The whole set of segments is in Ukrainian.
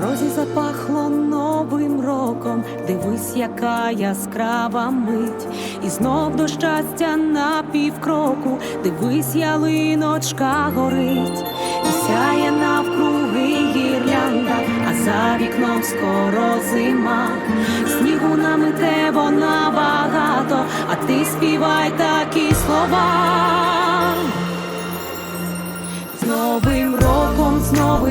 Дорозі запахло новим роком, дивись, яка яскрава мить, і знов до щастя на півкроку, дивись, ялиночка горить, і сяє навкруги гірлянда, а за вікном скоро зима, снігу намите вона багато, а ти співай такі слова.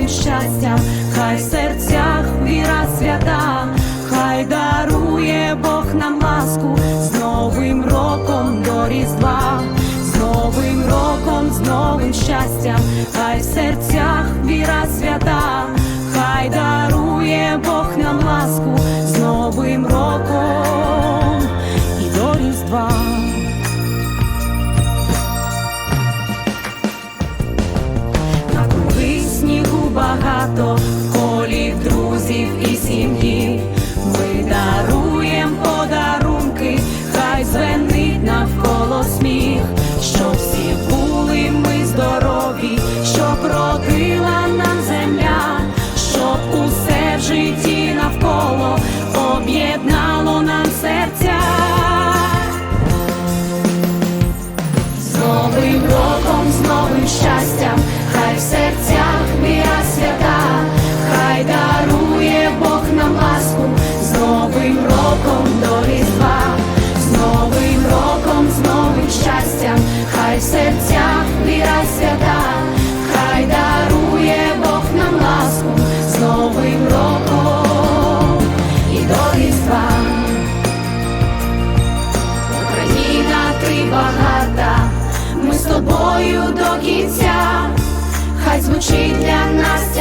Щастям, хай в серцях віра свята, хай дарує Бог нам ласку, з новим роком до Різдва, з новим роком, з новим щастям, хай в серцях об'єднало нам серця. З новим роком, з новим щастям, хай в серцях віра свята, хай дарує Бог нам ласку, з новим роком до Різдва, з новим роком, з новим щастям, хай в серцях віра свята, багата, ми з тобою до кінця, хай звучить для нас